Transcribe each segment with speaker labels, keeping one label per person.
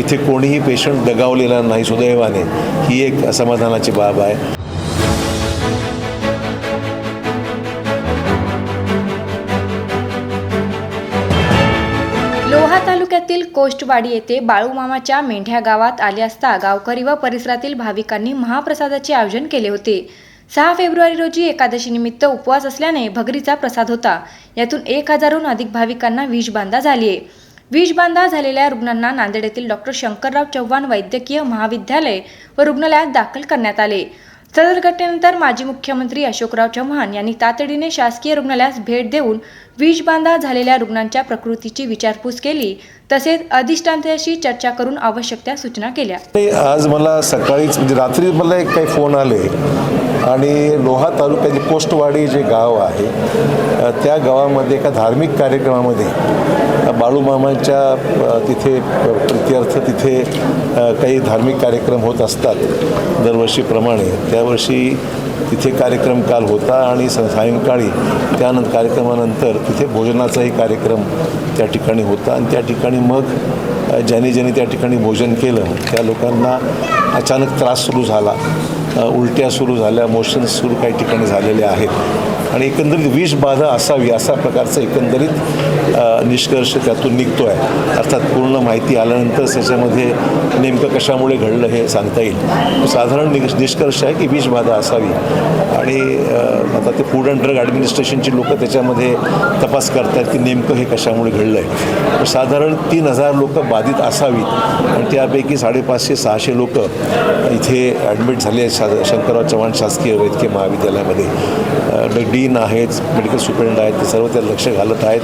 Speaker 1: इथे कोणीही पेशंट दगावलेला नाही सुदैवाने. ही एक समाधानाची बाब आहे.
Speaker 2: लोहा तालुक्यातील कोष्टवाडी येथे बाळूमामाच्या मेंढ्या गावात आले असता गावकरी व परिसरातील भाविकांनी महाप्रसादाचे आयोजन केले होते. सहा फेब्रुवारी रोजी एकादशी निमित्त उपवास असल्याने भगरीचा प्रसाद होता. यातून एक हजारहून अधिक भाविकांना विष बांधा झाली आहे विषबाधा झालेल्या रुग्णांना नांदेड येथील डॉक्टर शंकरराव चव्हाण वैद्यकीय महाविद्यालय व रुग्णालयात दाखल करण्यात आले. सदर घटनेनंतर माजी मुख्यमंत्री अशोकराव चव्हाण यांनी तातडीने शासकीय रुग्णालयास भेट देऊन विषबाधा झालेल्या रुग्णांच्या प्रकृतीची विचारपूस केली तसेच अधिष्ठात्याशी चर्चा करून आवश्यक त्या सूचना केल्या.
Speaker 1: आज मला सकाळीच म्हणजे रात्री मला एक काही फोन आले आणि लोहा तालुक्याचे पोस्टवाडी जे गाव आहे त्या गावामध्ये एका धार्मिक कार्यक्रमामध्ये अ, बाळूमामांच्या तिथे प्रत्यर्थ तिथे काही धार्मिक कार्यक्रम होत असतात दरवर्षीप्रमाणे त्यावर्षी तिथे कार्यक्रम काल होता आणि स सायंकाळी त्यानंतर कार्यक्रमानंतर तिथे भोजनाचाही कार्यक्रम त्या ठिकाणी होता. आणि त्या ठिकाणी मग ज्यांनी ज्यांनी त्या ठिकाणी भोजन केलं त्या लोकांना अचानक त्रास सुरू झाला. उलट्या सुरू झाल्या मोशन्स सुरू काही ठिकाणी झालेले आहेत. आणि एकंदरीत विषबाधा असावी असा प्रकारचा एकंदरीत निष्कर्ष त्यातून निघतो आहे अर्थात पूर्ण माहिती आल्यानंतर त्याच्यामध्ये नेमकं कशामुळे घडलं हे सांगता येईल. साधारण निष निष्कर्ष आहे की विषबाधा असावी. आणि आता ते फूड अँड ड्रग ॲडमिनिस्ट्रेशनची लोकं त्याच्यामध्ये तपास करतात की नेमकं हे कशामुळे घडलं आहे साधारण तीन हजार लोकं बाधित असावीत. आणि त्यापैकी साडेपाचशे सहाशे लोक इथे ॲडमिट झाले आहेत. शा शंकरराव चव्हाण शासकीय वैद्यकीय महाविद्यालयामध्ये. डीन आहेत मेडिकल सुपरिटेंड आहेत ते सर्व त्या लक्ष घालत आहेत.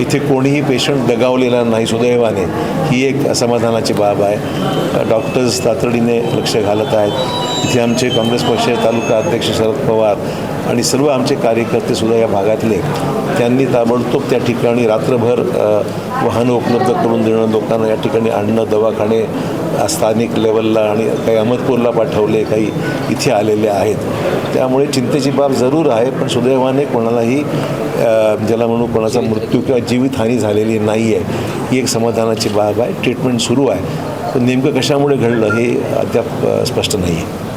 Speaker 1: इथे कोणीही पेशंट दगावलेला नाही सुदैवाने. ही एक समाधानाची बाब आहे. डॉक्टर्स तातडीने लक्ष घालत आहेत. इथे आमचे काँग्रेस पक्षाचे तालुका अध्यक्ष शरद पवार आणि सर्व आमचे कार्यकर्ते सुद्धा या भागातले त्यांनी ताबडतोब त्या ठिकाणी रात्रभर वाहनं उपलब्ध करून देणं लोकांना या ठिकाणी आणणं दवाखाने स्थानिक लेवलला आणि काही अहमदपूरला पाठवले काही इथे आलेले आहेत. त्यामुळे चिंतेची बाब जरूर आहे पण सुदैवाने कोणालाही ज्याला म्हणू कोणाचा मृत्यू किंवा जीवितहानी झालेली नाही आहे ही एक समाधानाची बाब आहे. ट्रीटमेंट सुरू आहे. पण नेमकं कशामुळे घडलं हे अद्याप स्पष्ट नाही आहे